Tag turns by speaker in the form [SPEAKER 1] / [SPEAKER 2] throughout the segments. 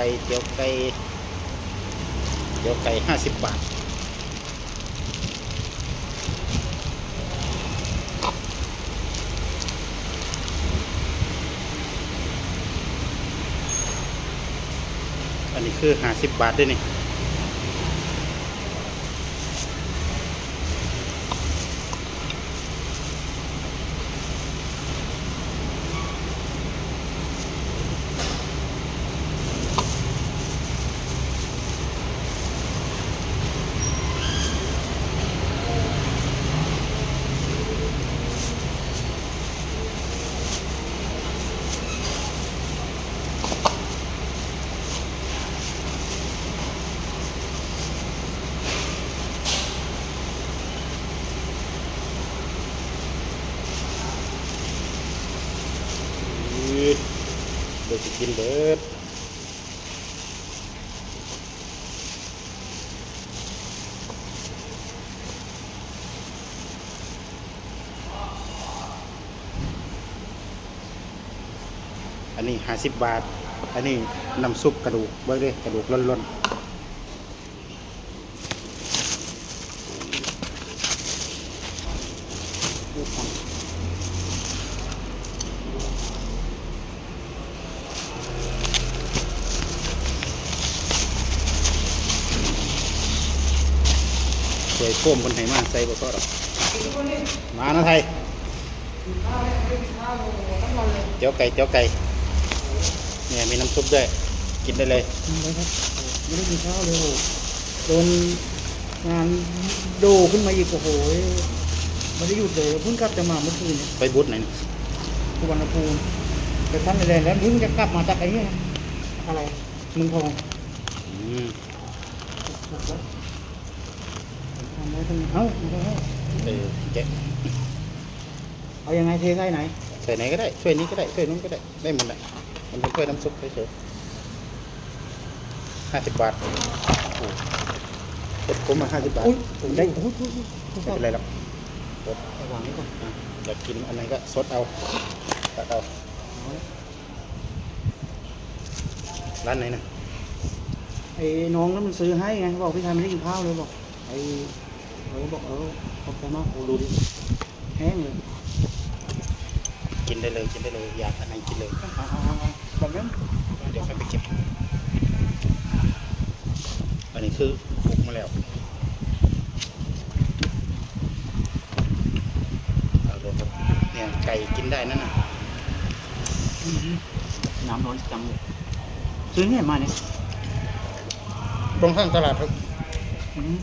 [SPEAKER 1] ก่เตี๋ยวไก่เตี๋ยวไก่ห้าสิบบาทอันนี้คือห้าสิบบาทด้วยนี่ สิกินเบิดอันนี้ห้าสิบบาท อันนี้น้ำซุปกระดูกเบิดเลยกระดูกล้นๆ สวยโค้มคนไทยมากใส่บ่ก็หรอกมานะไทยเจียวไก่เจียวไก่เนี่ยมีน้ำซุปด้วย กินได้เลย
[SPEAKER 2] ไม่ได้กินข้าวเลยโดนงานโดขึ้นมาอีกโอ้โหไม่ได้หยุดเลยเพิ่งกลับจะมาเมื่อคืนเนี่ย
[SPEAKER 1] ไปบูธไหน
[SPEAKER 2] สุวรรณภูมิไปท่านในแดนแล้วเพิ่งจะกลับมาจากไอ้นี่อะไรมืองทอง
[SPEAKER 1] อืม
[SPEAKER 2] เอ้าไม่ได้
[SPEAKER 1] เออแกะ
[SPEAKER 2] เอายังไงเทใส่ไหน
[SPEAKER 1] ใส่ไหนก็ได้ช่วยนี้ก็ได้ช่วยนู้นก็ได้ได้หมดแหละมันเป็นถ้วยน้ำซุปเฉยห้าสิบบาทโอ้เจ็ดคุ้มมาห้าสิบบาท
[SPEAKER 2] อุ้ยผมได้อุ้ยอุ้ยอุ้ย
[SPEAKER 1] ไม่เป็นไรหรอก
[SPEAKER 2] เอาวางไว้ก่อน
[SPEAKER 1] อะอยากกินอันไหนก็ซดเอาตักเอาร้านไหนนะ
[SPEAKER 2] ไอ้น้องนั้นมันซื้อให้ไงบอกพี่ชายไม่ได้กินข้าวเลยบอกไอ้ เราก็บอกเออขอบใจมากโอ้ดูดิแห้งเลย
[SPEAKER 1] กินได้เลยกินได้เลยอยากอันไหนกินเลย
[SPEAKER 2] เอาเอาเอาเอาแบบนั้น
[SPEAKER 1] เดี๋ยวค่อยไปเก็บ อันนี้คือคลุกมาแล้วเอาเลยครับเนี่ยไก่กินได้นั่นน่ะ
[SPEAKER 2] น้ำร้อนจังเลยซื้อเนี่ยมาเนี่ย
[SPEAKER 1] ตรงข้างตลาดครับ
[SPEAKER 2] อืม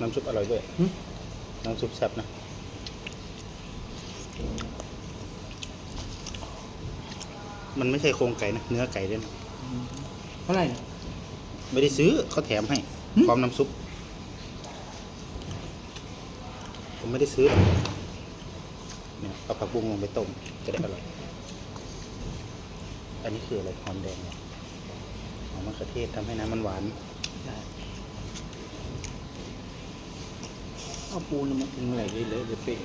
[SPEAKER 1] น้ำซุปอร่อยด้วย
[SPEAKER 2] หึ
[SPEAKER 1] น้ำซุปแซ่บนะมันไม่ใช่โครงไก่นะ เนื้อไก่ด้วยนะ
[SPEAKER 2] เท่าไหร่เนี่ย
[SPEAKER 1] ไม่ได้ซื้อเขาแถมให้
[SPEAKER 2] หึ
[SPEAKER 1] พร้อมน้ำซุป ผมไม่ได้ซื้อหรอกเนี่ยเอาผักบุ้งลงไปต้มจะได้อร่อย อันนี้คืออะไรหอมแดงเนี่ยหอมมะเขือเทศทำให้น้ำมันหวาน
[SPEAKER 2] เอาปูนมันถึงอะไรเละเลยเปะ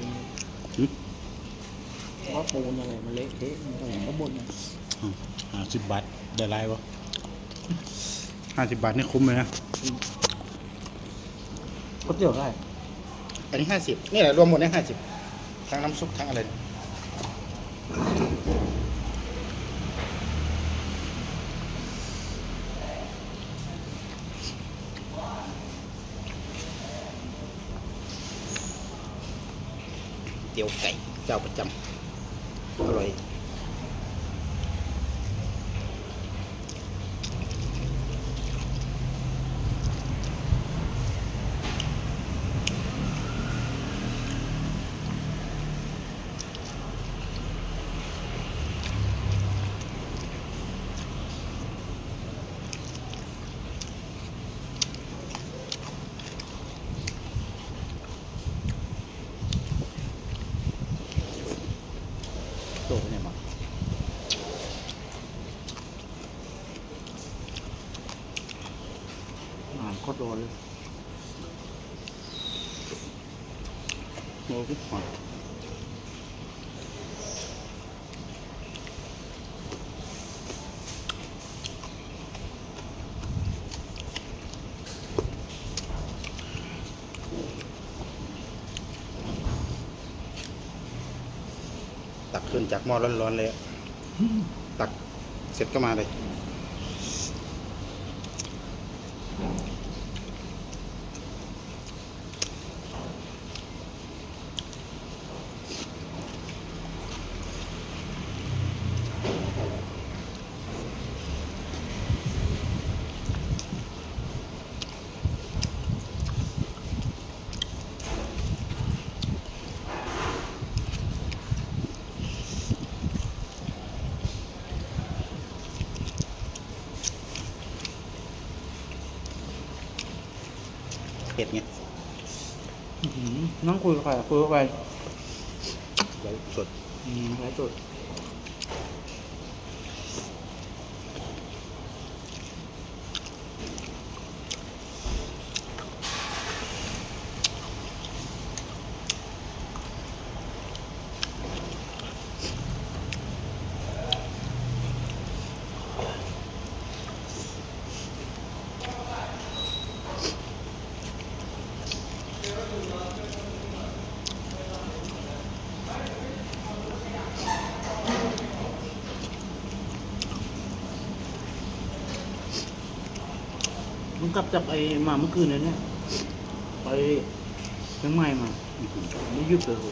[SPEAKER 2] ว่าปูนอะไรมันเละเทะมันผมก็บ่นน
[SPEAKER 1] ห้าสิบบาทได้ไรวะห้าสิบบาทนี่คุ้มเลยนะ
[SPEAKER 2] ก๋วยเตี๋ยวได้
[SPEAKER 1] อันนี้ห้าสิบนี่แหละรวมหมดเนี่ยห้าสิบทั้งน้ำซุปทั้งอะไร ตี๋ยวไก่เจ้าประจำอร่อย ตัวเนี่ยมาโคตรโดนเลยโมกุ๊บหอย จากหม้อร้อนๆเลย ตักเสร็จก็มาเลย ผ็ดไง
[SPEAKER 2] อื้อหือนั่งคุยกับใครอะคุยกับใคร
[SPEAKER 1] ไว้สด
[SPEAKER 2] อืมไรจุด กลับจากไอ้มาเมื่อคืนเลยเนี่ยไปเชียงใหม่มาไม่ยุดเลยโห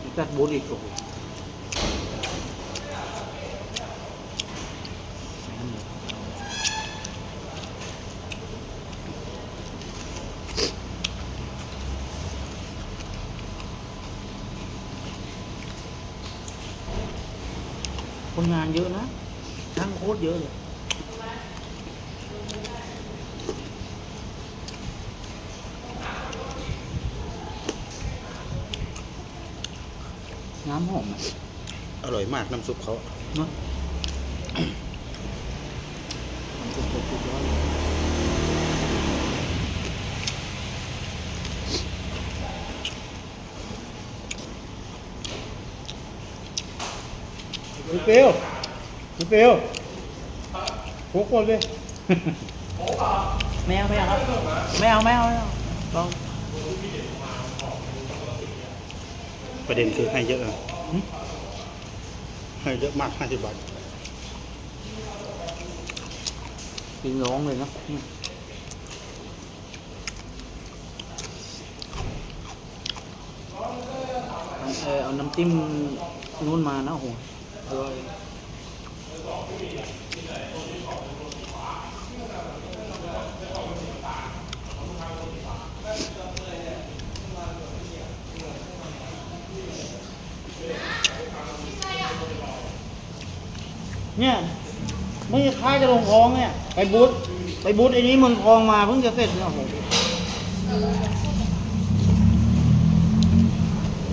[SPEAKER 2] ไปจัดโบสอีกโอ้โหคนงานเยอะนะช่างโคตรเยอะเลย น้ำหอมอะ
[SPEAKER 1] อร่อยมากน้ำซุปเขา
[SPEAKER 2] เนาะมันสุดสุดสุดยอดเลยพี่เปียวพี่เปียวโคกก่อนเลย ไม่เอาไม่เอาครับไม่เอาไม่เอาไม่เอาลอง
[SPEAKER 1] ประเด็นคือให้เยอะอะ
[SPEAKER 2] หึ
[SPEAKER 1] ให้เยอะมากห้าสิบบาท
[SPEAKER 2] กินร้องเลยนะอืมเออเอาน้ำจิ้มนู้นมานะโอ้โหอร่อย เนี่ยไม่ใช่ค่ายจะลงคลองเนี่ย ไปบูธไปบูธไอ้นี้เมืองคลองมาเพิ่งจะเสร็จเนี่ยโอ้โห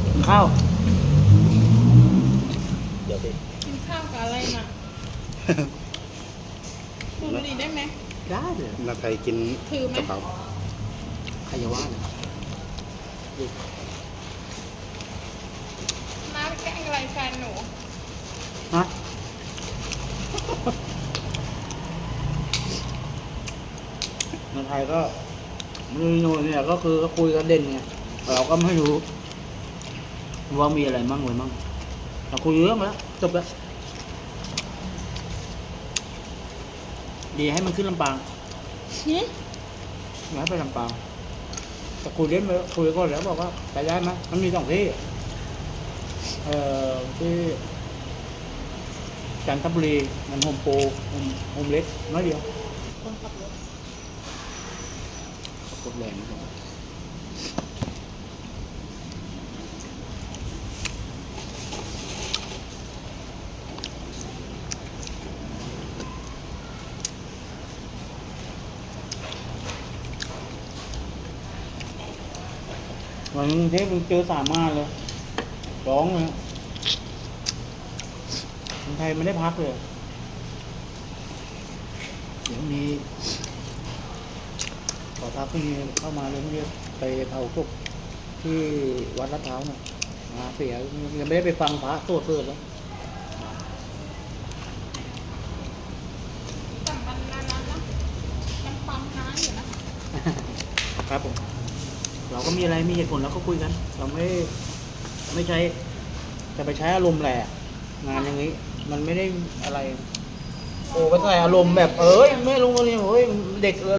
[SPEAKER 2] กินข้าว
[SPEAKER 1] เดี๋ยวดิ
[SPEAKER 3] กินข้าวกับอะไรมาดูดบุหรี่ได้ไหม
[SPEAKER 2] ได้เลย
[SPEAKER 1] นาไทยกิน
[SPEAKER 3] ถือไหม
[SPEAKER 1] กระเพรา
[SPEAKER 2] ใครจะว่าเนี่ย
[SPEAKER 3] น้าไปแกล้งอะไรแฟนหนู
[SPEAKER 2] ฮะใน ไทยก็มีโน่นเนี่ยก็คือก็คุยกันเด่นไงเราก็ไม่รู้ ว่ามีอะไรมั่งไว้มั่งเราคุยเรื่องมาแล้วจบแล้วดีให้มันขึ้นลำปาง
[SPEAKER 3] หึ
[SPEAKER 2] ย้ายไปลำปางแต่คุยเล่นไปคุยก่อนแล้วบอกว่าไปได้ไหมมันมีสองที่เอ่อที่จันทบุรีมันโฮมโปรโฮมโฮมเล็กน้อยเดียว
[SPEAKER 3] คนขับรถ
[SPEAKER 2] กดแรงนะครับวันกรุงเทพมันเจอสามารถเลยร้องเลยคนไทยไม่ได้พักเลย เดี๋ยวนี้ อพักพรุ่งนี้เข้ามาเลยเมื่อกี้ไปเผาศพที่วัดลาดพร้าวน่ะมาเสียยังไม่ได้ไปฟังพระสวดเพื่อนแล้ว
[SPEAKER 3] แต่มันนานๆนะมันปั๊มน้ำอยู่นะครับ
[SPEAKER 2] ผมเราก็มีอะไรมีเหตุผลเราก็คุยกัน เราไม่ไม่ใช้จะไปใช้อารมณ์แหละงานอย่างนี้ มันไม่ได้อะไร โอ้ไปใส่อารมณ์แบบเอ้ยไม่ลงมาเรียนเอ้ยเด็กเออ